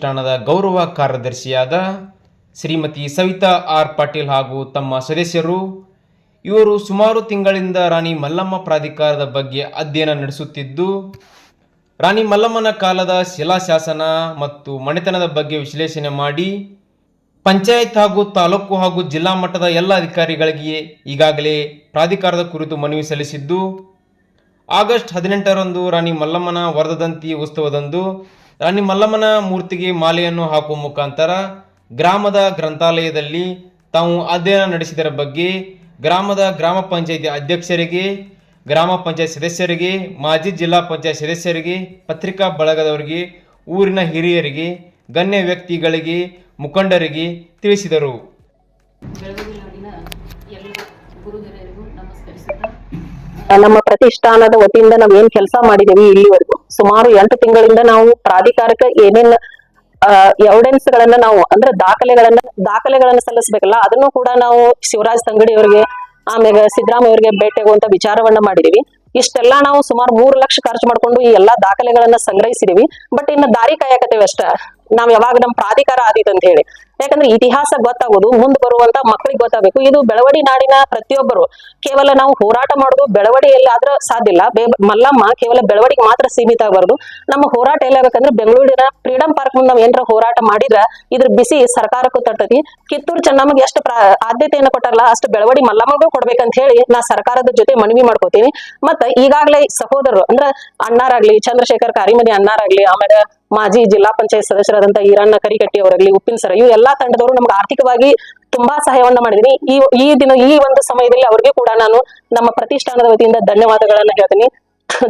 ಪ್ರತಿಷ್ಠಾನದ ಗೌರವ ಕಾರ್ಯದರ್ಶಿಯಾದ ಶ್ರೀಮತಿ ಸವಿತಾ ಆರ್ ಪಾಟೀಲ್ ಹಾಗೂ ತಮ್ಮ ಸದಸ್ಯರು, ಇವರು ಸುಮಾರು ತಿಂಗಳಿಂದ ರಾಣಿ ಮಲ್ಲಮ್ಮ ಪ್ರಾಧಿಕಾರದ ಬಗ್ಗೆ ಅಧ್ಯಯನ ನಡೆಸುತ್ತಿದ್ದು, ರಾಣಿ ಮಲ್ಲಮ್ಮನ ಕಾಲದ ಶಿಲಾಶಾಸನ ಮತ್ತು ಮನೆತನದ ಬಗ್ಗೆ ವಿಶ್ಲೇಷಣೆ ಮಾಡಿ, ಪಂಚಾಯತ್ ಹಾಗೂ ತಾಲೂಕು ಹಾಗೂ ಜಿಲ್ಲಾ ಮಟ್ಟದ ಎಲ್ಲ ಅಧಿಕಾರಿಗಳಿಗೆ ಈಗಾಗಲೇ ಪ್ರಾಧಿಕಾರದ ಕುರಿತು ಮನವಿ ಸಲ್ಲಿಸಿದ್ದು, ಆಗಸ್ಟ್ ಹದಿನೆಂಟರಂದು ರಾಣಿ ಮಲ್ಲಮ್ಮನ ವರದದಂತಿ ಉತ್ಸವದಂದು ರಾಣಿ ಮಲ್ಲಮ್ಮನ ಮೂರ್ತಿಗೆ ಮಾಲೆಯನ್ನು ಹಾಕುವ ಮುಖಾಂತರ ಗ್ರಾಮದ ಗ್ರಂಥಾಲಯದಲ್ಲಿ ತಾವು ಅಧ್ಯಯನ ನಡೆಸಿದರ ಬಗ್ಗೆ ಗ್ರಾಮದ ಗ್ರಾಮ ಪಂಚಾಯಿತಿ ಅಧ್ಯಕ್ಷರಿಗೆ, ಗ್ರಾಮ ಪಂಚಾಯತ್ ಸದಸ್ಯರಿಗೆ, ಮಾಜಿ ಜಿಲ್ಲಾ ಪಂಚಾಯತ್ ಸದಸ್ಯರಿಗೆ, ಪತ್ರಿಕಾ ಬಳಗದವರಿಗೆ, ಊರಿನ ಹಿರಿಯರಿಗೆ, ಗಣ್ಯ ವ್ಯಕ್ತಿಗಳಿಗೆ, ಮುಖಂಡರಿಗೆ ತಿಳಿಸಿದರು. ನಮ್ಮ ಪ್ರತಿಷ್ಠಾನದ ವತಿಯಿಂದ ನಾವ್ ಏನ್ ಕೆಲಸ ಮಾಡಿದೀವಿ ಇಲ್ಲಿವರೆಗೂ? ಸುಮಾರು ಎಂಟು ತಿಂಗಳಿಂದ ನಾವು ಪ್ರಾಧಿಕಾರಕ್ಕೆ ಏನೇನ್ ಎವಿಡೆನ್ಸ್ ಗಳನ್ನ ನಾವು, ಅಂದ್ರೆ ದಾಖಲೆಗಳನ್ನ ದಾಖಲೆಗಳನ್ನ ಸಲ್ಲಿಸಬೇಕಲ್ಲ, ಅದನ್ನು ಕೂಡ ನಾವು ಶಿವರಾಜ್ ತಂಗಡಿ ಅವರಿಗೆ ಆಮೇಲೆ ಸಿದ್ದರಾಮಯ್ಯ ಅವರಿಗೆ ಭೇಟಿಯಾಗುವಂತ ವಿಚಾರವನ್ನ ಮಾಡಿದೀವಿ. ಇಷ್ಟೆಲ್ಲಾ ನಾವು ಸುಮಾರು ಮೂರು ಲಕ್ಷ ಖರ್ಚು ಮಾಡ್ಕೊಂಡು ಈ ಎಲ್ಲಾ ದಾಖಲೆಗಳನ್ನ ಸಂಗ್ರಹಿಸಿದೀವಿ. ಬಟ್ ಇನ್ನು ದಾರಿ ಕಾಯಕತ್ತೇವೆ ಅಷ್ಟ. ನಾವ್ ಯಾವಾಗ ನಮ್ ಪ್ರಾಧಿಕಾರ ಆದೀತು ಅಂತ ಹೇಳಿ ಯಾಕಂದ್ರೆ ಇತಿಹಾಸ ಗೊತ್ತಾಗೋದು, ಮುಂದ್ ಬರುವಂತ ಮಕ್ಕಳಿಗೆ ಗೊತ್ತಾಗಬೇಕು. ಇದು ಬೆಳವಡಿ ನಾಡಿನ ಪ್ರತಿಯೊಬ್ಬರು. ಕೇವಲ ನಾವು ಹೋರಾಟ ಮಾಡೋದು ಬೆಳವಡಿಯಲ್ಲಿ ಆದ್ರೆ ಸಾಧ್ಯ ಇಲ್ಲ. ಮಲ್ಲಮ್ಮ ಕೇವಲ ಬೆಳವಡಿಗೆ ಮಾತ್ರ ಸೀಮಿತ ಆಗಬಾರದು. ನಮ್ಮ ಹೋರಾಟ ಎಲ್ಲಾಗಬೇಕಂದ್ರೆ ಬೆಂಗಳೂರಿನ ಫ್ರೀಡಂ ಪಾರ್ಕ್ ಮುಂದೆ ನಾವ್ ಏನಾರ ಹೋರಾಟ ಮಾಡಿದ್ರ ಇದ್ರ ಬಿಸಿ ಸರ್ಕಾರಕ್ಕೂ ತಟ್ಟತಿ. ಕಿತ್ತೂರು ಚೆನ್ನಮ್ಮಗೆ ಎಷ್ಟು ಆದ್ಯತೆಯನ್ನು ಕೊಟ್ಟಾರಲ್ಲ, ಅಷ್ಟು ಬೆಳವಡಿ ಮಲ್ಲಮ್ಮಗೂ ಕೊಡ್ಬೇಕಂತ ಹೇಳಿ ನಾ ಸರ್ಕಾರದ ಜೊತೆ ಮನವಿ ಮಾಡ್ಕೋತೀನಿ. ಮತ್ತ ಈಗಾಗಲೇ ಸಹೋದರರು, ಅಂದ್ರ ಅಣ್ಣಾರಾಗ್ಲಿ, ಚಂದ್ರಶೇಖರ್ ಕಾರಿಮನಿ ಅಣ್ಣಾರಾಗ್ಲಿ, ಆಮೇಲೆ ಮಾಜಿ ಜಿಲ್ಲಾ ಪಂಚಾಯತ್ ಸದಸ್ಯರಾದಂತ ಈರಣ್ಣ ಕರಿಕಟ್ಟಿ ಅವರಾಗ್ಲಿ ಉಪ್ಪಿನ ಸರ ಇವು ತಂಡದವರು ನಮ್ಗೆ ಆರ್ಥಿಕವಾಗಿ ತುಂಬಾ ಸಹಾಯವನ್ನ ಮಾಡಿದೀನಿ. ಈ ಈ ದಿನ, ಈ ಒಂದು ಸಮಯದಲ್ಲಿ ಅವ್ರಿಗೆ ಕೂಡ ನಾನು ನಮ್ಮ ಪ್ರತಿಷ್ಠಾನದ ವತಿಯಿಂದ ಧನ್ಯವಾದಗಳನ್ನ ಹೇಳ್ತೀನಿ.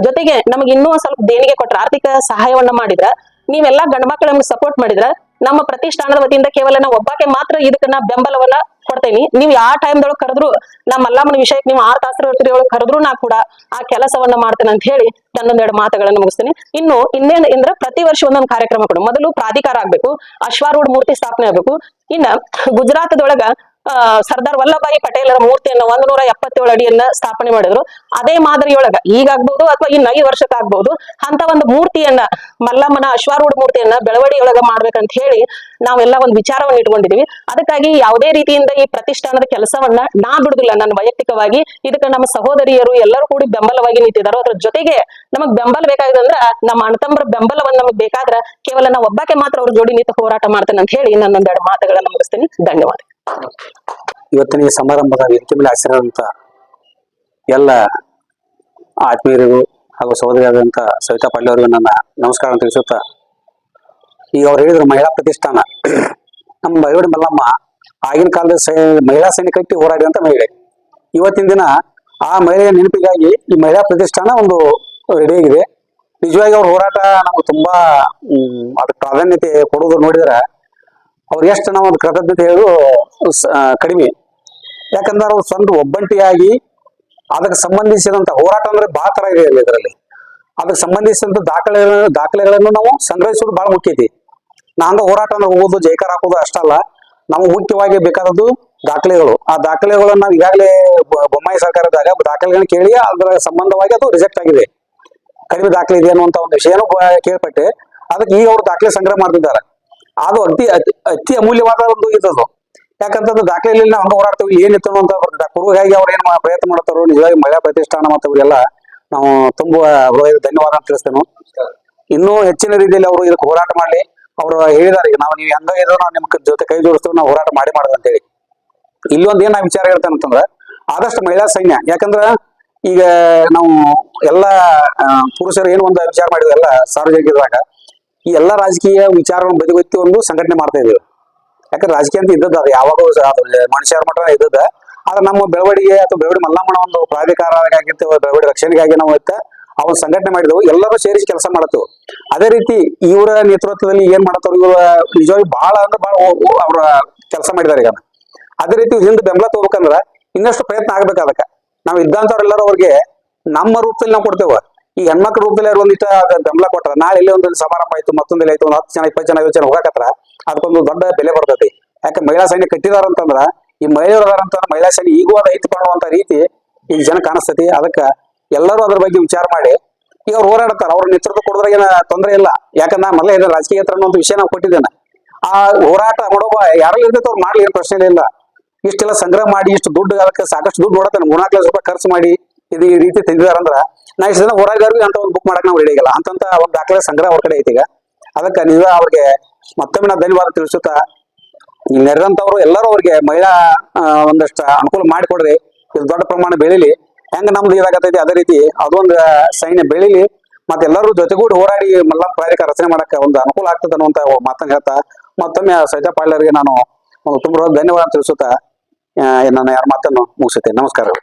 ಜೊತೆಗೆ ನಮ್ಗೆ ಇನ್ನೂ ಸ್ವಲ್ಪ ದೇಣಿಗೆ ಕೊಟ್ರ ಆರ್ಥಿಕ ಸಹಾಯವನ್ನ ಮಾಡಿದ್ರ, ನೀವೆಲ್ಲಾ ಮಕ್ಕಳ ಸಪೋರ್ಟ್ ಮಾಡಿದ್ರ ನಮ್ಮ ಪ್ರತಿಷ್ಠಾನದ ವತಿಯಿಂದ ಕೇವಲ ನಾವು ಒಬ್ಬಕ್ಕೆ ಮಾತ್ರ ಇದಕ್ಕನ್ನ ನಾ ಬೆಂಬಲವನ್ನ ಕೊಡ್ತೇನಿ ನೀವು ಯಾವ ಟೈಮ್ದೊಳಗೆ ಕರೆದ್ರು ನಮ್ಮ ಅಲ್ಲಾಮನ ವಿಷಯಕ್ಕೆ ನೀವು ಆರು ತಾಸರ ಒಳಗೆ ಕರೆದ್ರು ನಾ ಕೂಡ ಆ ಕೆಲಸವನ್ನ ಮಾಡ್ತೇನೆ ಅಂತ ಹೇಳಿ ನನ್ನೊಂದೆರಡು ಮಾತುಗಳನ್ನು ಮುಗಿಸ್ತೇನೆ. ಇನ್ನು ಇನ್ನೇನ್ ಅಂದ್ರೆ ಪ್ರತಿ ವರ್ಷ ಒಂದೊಂದು ಕಾರ್ಯಕ್ರಮ ಕೊಡು. ಮೊದಲು ಪ್ರಾಧಿಕಾರ ಆಗ್ಬೇಕು, ಅಶ್ವಾರೂಢ ಮೂರ್ತಿ ಸ್ಥಾಪನೆ ಆಗ್ಬೇಕು. ಇನ್ನ ಗುಜರಾತದೊಳಗ ಸರ್ದಾರ್ ವಲ್ಲಭಾಯಿ ಪಟೇಲರ ಮೂರ್ತಿಯನ್ನ ಒಂದ್ ನೂರ ಎಪ್ಪತ್ತೇಳು ಅಡಿಯನ್ನ ಸ್ಥಾಪನೆ ಮಾಡಿದ್ರು. ಅದೇ ಮಾದರಿಯೊಳಗ ಈಗ ಆಗ್ಬಹುದು ಅಥವಾ ಇನ್ನ ಐದು ವರ್ಷಕ್ಕಾಗ್ಬಹುದು ಅಂತ ಒಂದು ಮೂರ್ತಿಯನ್ನ, ಮಲ್ಲಮ್ಮನ ಅಶ್ವಾರೂಢ ಮೂರ್ತಿಯನ್ನ ಬೆಳವಡಿಯೊಳಗ ಮಾಡ್ಬೇಕಂತ ಹೇಳಿ ನಾವೆಲ್ಲ ಒಂದು ವಿಚಾರವನ್ನ ಇಟ್ಕೊಂಡಿದೀವಿ. ಅದಕ್ಕಾಗಿ ಯಾವುದೇ ರೀತಿಯಿಂದ ಈ ಪ್ರತಿಷ್ಠಾನದ ಕೆಲಸವನ್ನ ನಾ ಬಿಡುದಿಲ್ಲ, ನನ್ನ ವೈಯಕ್ತಿಕವಾಗಿ. ಇದಕ್ಕೆ ನಮ್ಮ ಸಹೋದರಿಯರು ಎಲ್ಲರೂ ಕೂಡಿ ಬೆಂಬಲವಾಗಿ ನಿಂತಿದ್ದಾರೆ ಅದ್ರ ಜೊತೆಗೆ ನಮಗ್ ಬೆಂಬಲ ಬೇಕಾಗಿದೆ ಅಂದ್ರ ನಮ್ಮ ಅಣತಂಬರ ಬೆಂಬಲವನ್ನ ನಮಗ್ ಬೇಕಾದ್ರ ಕೇವಲ ನಾ ಒಬ್ಬಕ್ಕೆ ಮಾತ್ರ ಅವ್ರ ಜೋಡಿ ನಿಂತು ಹೋರಾಟ ಮಾಡ್ತೇನೆ ಅಂತ ಹೇಳಿ ನನ್ನೊಂದೆರಡು ಮಾತುಗಳನ್ನ ಮುಗಿಸ್ತೀನಿ. ಧನ್ಯವಾದ. ಇವತ್ತಿನ ಈ ಸಮಾರಂಭದ ವ್ಯಕ್ತಿ ಮೇಲೆ ಹಾಸಿರಂತ ಎಲ್ಲ ಆತ್ಮೀಯರಿಗೂ ಹಾಗೂ ಸಹೋದರಿಯಾದಂಥ ಸವಿತಾ ಪಾಟೀಲ್ ಅವರಿಗೂ ನನ್ನ ನಮಸ್ಕಾರ ತಿಳಿಸುತ್ತಾ, ಈಗ ಅವ್ರು ಹೇಳಿದ್ರು ಮಹಿಳಾ ಪ್ರತಿಷ್ಠಾನ. ನಮ್ಮ ಬೈವಡಿ ಮಲ್ಲಮ್ಮ ಆಗಿನ ಕಾಲದ ಮಹಿಳಾ ಸೈನಿಕ ಹೋರಾಡಿ ಹೋರಾಡಿದಂತ ಮಹಿಳೆ. ಇವತ್ತಿನ ದಿನ ಆ ಮಹಿಳೆಯ ನೆನಪಿಗಾಗಿ ಈ ಮಹಿಳಾ ಪ್ರತಿಷ್ಠಾನ ಒಂದು ರೆಡಿಯಾಗಿದೆ ನಿಜವಾಗಿ ಅವ್ರ ಹೋರಾಟ ನಮ್ಗೆ ತುಂಬಾ ಅದಕ್ಕೆ ಪ್ರಾಧಾನ್ಯತೆ ಕೊಡೋದು ನೋಡಿದ್ರೆ ಅವ್ರು ಎಷ್ಟು ನಾವು ಒಂದು ಕೃತಜ್ಞತೆ ಹೇಳು ಕಡಿಮೆ. ಯಾಕಂದ್ರೆ ಅವ್ರು ಸ್ವಂತ ಒಬ್ಬಂಟಿಯಾಗಿ ಅದಕ್ಕೆ ಸಂಬಂಧಿಸಿದಂತ ಹೋರಾಟ ಅಂದ್ರೆ ಬಹಳ ತರ ಇದೆ ಇದರಲ್ಲಿ. ಅದಕ್ಕೆ ಸಂಬಂಧಿಸಿದಂತ ದಾಖಲೆ, ದಾಖಲೆಗಳನ್ನು ನಾವು ಸಂಗ್ರಹಿಸೋದು ಬಹಳ ಮುಖ್ಯ ಐತಿ. ನಾಂಗ ಹೋರಾಟ ಹೋಗೋದು ಜೈಕಾರ ಹಾಕೋದು ಅಷ್ಟಲ್ಲ ನಮಗೆ ಮುಖ್ಯವಾಗಿ ಬೇಕಾದದ್ದು ದಾಖಲೆಗಳು. ಆ ದಾಖಲೆಗಳನ್ನು ನಾವು ಈಗಾಗಲೇ ಬೊಮ್ಮಾಯಿ ಸರ್ಕಾರದಾಗ ದಾಖಲೆಗಳನ್ನ ಕೇಳಿ ಅದರ ಸಂಬಂಧವಾಗಿ ಅದು ರಿಜೆಕ್ಟ್ ಆಗಿದೆ. ಕಡಿಮೆ ದಾಖಲೆ ಇದೆ ಅನ್ನುವಂತ ಒಂದು ವಿಷಯನೂ ಕೇಳ್ಪಟ್ಟೆ. ಅದಕ್ಕೆ ಈಗ ಅವರು ದಾಖಲೆ ಸಂಗ್ರಹ ಮಾಡ್ತಿದ್ದಾರೆ. ಅದು ಅತಿ, ಅತಿ- ಅಮೂಲ್ಯವಾದ ಒಂದು ಇದದು ಯಾಕಂತಂದ್ರೆ ದಾಖಲೆಯಲ್ಲಿ ನಾವು ಹಂಗ ಹೋರಾಡ್ತೀವಿ ಏನಿತ್ತು ಅಂತ ಬರ್ತದೆ. ಕುರುಗಾಗಿ ಅವ್ರು ಏನ್ ಪ್ರಯತ್ನ ಮಾಡ್ತಾರೋ, ನಿಜವಾಗಿ ಮಹಿಳಾ ಪ್ರತಿಷ್ಠಾನ ಮತ್ತು ಇವರೆಲ್ಲ ನಾವು ತುಂಬಾ ಧನ್ಯವಾದ ಅಂತ ತಿಳಿಸ್ತೇನೆ. ಇನ್ನೂ ಹೆಚ್ಚಿನ ರೀತಿಯಲ್ಲಿ ಅವರು ಇದಕ್ಕೆ ಹೋರಾಟ ಮಾಡಲಿ. ಅವರು ಹೇಳಿದಾರೆ ನಾವು ನೀವು ಹೆಂಗ ಇದ್ರೂ ನಾವು ನಿಮ್ ಜೊತೆ ಕೈ ಜೋಡಿಸ್ತೀವಿ, ನಾವು ಹೋರಾಟ ಮಾಡಿ ಮಾಡೋದು ಅಂತೇಳಿ. ಇಲ್ಲಿ ಒಂದೇನ ಏನ್ ವಿಚಾರ ಹೇಳ್ತೇನೆ ಅಂತಂದ್ರೆ, ಆದಷ್ಟು ಮಹಿಳಾ ಸೈನ್ಯ, ಯಾಕಂದ್ರ ಈಗ ನಾವು ಎಲ್ಲ ಪುರುಷರು ಏನು ಒಂದು ವಿಚಾರ ಮಾಡಿದ್ವಿ ಎಲ್ಲ ಸಾರ್ವಜನಿಕರಾಗ ಈ ಎಲ್ಲಾ ರಾಜಕೀಯ ವಿಚಾರವನ್ನು ಬದಿಗೊತ್ತಿ ಒಂದು ಸಂಘಟನೆ ಮಾಡ್ತಾ ಇದ್ದೇವೆ. ಯಾಕಂದ್ರೆ ರಾಜಕೀಯ ಅಂತ ಇದ್ದದ್ದು ಅದು ಯಾವಾಗೂ ಮನುಷ್ಯರ ಮಟ್ಟ ಇದ್ದದ ಆದ್ರೆ ನಮ್ಮ ಬೆಳವಣಿಗೆ ಅಥವಾ ಬೆಳವಡಿ ಮಲ್ಲಮ್ಮನ ಒಂದು ಪ್ರಾಧಿಕಾರ ಆಗಿರ್ತೇವೆ ಬೆಳವಡಿ ರಕ್ಷಣೆಗಾಗಿ ನಾವು ಇತ್ತ ಒಂದು ಸಂಘಟನೆ ಮಾಡಿದವು. ಎಲ್ಲರೂ ಸೇರಿಸಿ ಕೆಲಸ ಮಾಡತ್ತೇವೆ. ಅದೇ ರೀತಿ ಇವರ ನೇತೃತ್ವದಲ್ಲಿ ಏನ್ ಮಾಡತ್ತವ್ರು ಇವ್ರ ನಿಜವಾಗಿ ಬಹಳ ಅಂದ್ರೆ ಬಹಳ ಅವ್ರ ಕೆಲಸ ಮಾಡಿದಾರೆ ಈಗ. ಅದೇ ರೀತಿ ಹಿಂದೆ ಬೆಂಬಲ ತಗೋಬೇಕಂದ್ರ ಇನ್ನಷ್ಟು ಪ್ರಯತ್ನ ಆಗ್ಬೇಕು ಅದಕ್ಕೆ. ನಾವು ಇದ್ದಂಥವ್ರೆಲ್ಲರೂ ಅವ್ರಿಗೆ ನಮ್ಮ ರೂಪದಲ್ಲಿ ನಾವು ಕೊಡ್ತೇವೆ. ಈ ಹೆಣ್ಮಕ್ಳ ರೂಪದಲ್ಲಿ ಒಂದಿಷ್ಟ ಬೆಂಬಲ ಕೊಟ್ರ, ನಾಳೆ ಇಲ್ಲಿ ಒಂದು ಸಮಾರಂಭ ಆಯ್ತು ಮತ್ತೊಂದಿಲ್ಲ ಆಯ್ತು, ಒಂದು ಹತ್ತು ಜನ, ಇಪ್ಪತ್ತು ಜನ, ಐವತ್ತು ಜನ ಹೋಗಕತ್ರ, ಅದಕ್ಕೊಂದು ದೊಡ್ಡ ಬೆಲೆ ಬರ್ತೈತಿ. ಯಾಕೆ ಮಹಿಳಾ ಸೈನ್ಯ ಕಟ್ಟಿದಾರ ಅಂತಂದ್ರ ಈ ಮಹಿಳೆಯರು ಅದಾರ ಅಂತಂದ್ರ ಮಹಿಳಾ ಸೈನ್ಯ ಈಗೂ ಅದ ಐತಿ ಕಾಣುವಂತ ರೀತಿ ಈಗ ಜನ ಕಾಣಿಸ್ತೈತಿ. ಅದಕ್ಕ ಎಲ್ಲರೂ ಅದ್ರ ಬಗ್ಗೆ ವಿಚಾರ ಮಾಡಿ, ಈಗ ಅವ್ರು ಹೋರಾಡ್ತಾರ ಅವ್ರ ನೇತೃತ್ವ ಕೊಡೋದ್ರಾಗ ಏನ ತೊಂದರೆ ಇಲ್ಲ. ಯಾಕಂದ್ರೆ ಮೊದಲೇ ಏನ ರಾಜಕೀಯ ಅನ್ನೋ ಒಂದು ವಿಷಯ ನಾವು ಕೊಟ್ಟಿದ್ದೇನೆ. ಆ ಹೋರಾಟ ಮಾಡೋಬ ಯಾರಲ್ಲಿ ಇರ್ತೈತೆ ಅವ್ರು ಮಾಡ್ಲಿ ಏನು ಪ್ರಶ್ನೆ ಇಲ್ಲ. ಇಷ್ಟೆಲ್ಲ ಸಂಗ್ರಹ ಮಾಡಿ, ಇಷ್ಟು ದುಡ್ಡು, ಅದಕ್ಕೆ ಸಾಕಷ್ಟು ದುಡ್ಡು ನೋಡತ್ತೆ ಮೂರ್ನಾಲ್ಕು ಲಕ್ಷ ರೂಪಾಯಿ ಖರ್ಚು ಮಾಡಿ ಇದು ಈ ರೀತಿ ತೆಗೆದಾರಂದ್ರ ನಾ ಇಷ್ಟು ಜನ ಹೋರಾಟಗಾರರಿಗೆ ಅಂತ ಒಂದು ಬುಕ್ ಮಾಡಕ್ ನಾವು ರೆಡಿ ಆಗಿಲ್ಲ. ಅಂತಂತ ಒಂದು ದಾಖಲೆ ಸಂಗ್ರಹ ಅವ್ರ ಕಡೆ ಐತಿ ಈಗ. ಅದಕ್ಕೆ ನೀವೇ ಅವ್ರಿಗೆ ಮತ್ತೊಮ್ಮೆ ನಾ ಧನ್ಯವಾದ ತಿಳಿಸುತ್ತಾ ನೆರೆದಂತವ್ರು ಎಲ್ಲರೂ ಅವ್ರಿಗೆ ಮಹಿಳಾ ಒಂದಷ್ಟು ಅನುಕೂಲ ಮಾಡಿಕೊಡ್ರಿ. ಇದು ದೊಡ್ಡ ಪ್ರಮಾಣ ಬೆಳಿಲಿ. ಹೆಂಗ ನಮ್ದು ಇದಾಗತೈತಿ ಅದೇ ರೀತಿ ಅದೊಂದು ಸೈನ್ಯ ಬೆಳಿಲಿ. ಮತ್ತೆ ಎಲ್ಲರೂ ಜೊತೆಗೂಡಿ ಹೋರಾಡಿ ಮಲ್ಲ ಪ್ರಾಧಿಕಾರ ರಚನೆ ಮಾಡಕ್ಕೆ ಒಂದು ಅನುಕೂಲ ಆಗ್ತದೆ ಅನ್ನುವಂತ ಮಾತನ್ನ ಹೇಳ್ತಾ ಮತ್ತೊಮ್ಮೆ ಸಹಿತ ಪಾಳ್ಯರಿಗೆ ನಾನು ತುಂಬ ಧನ್ಯವಾದ ತಿಳಿಸುತ್ತಾ ನನ್ನ ಯಾರ ಮಾತನ್ನು ಮುಗಿಸುತ್ತೇನೆ. ನಮಸ್ಕಾರಗಳು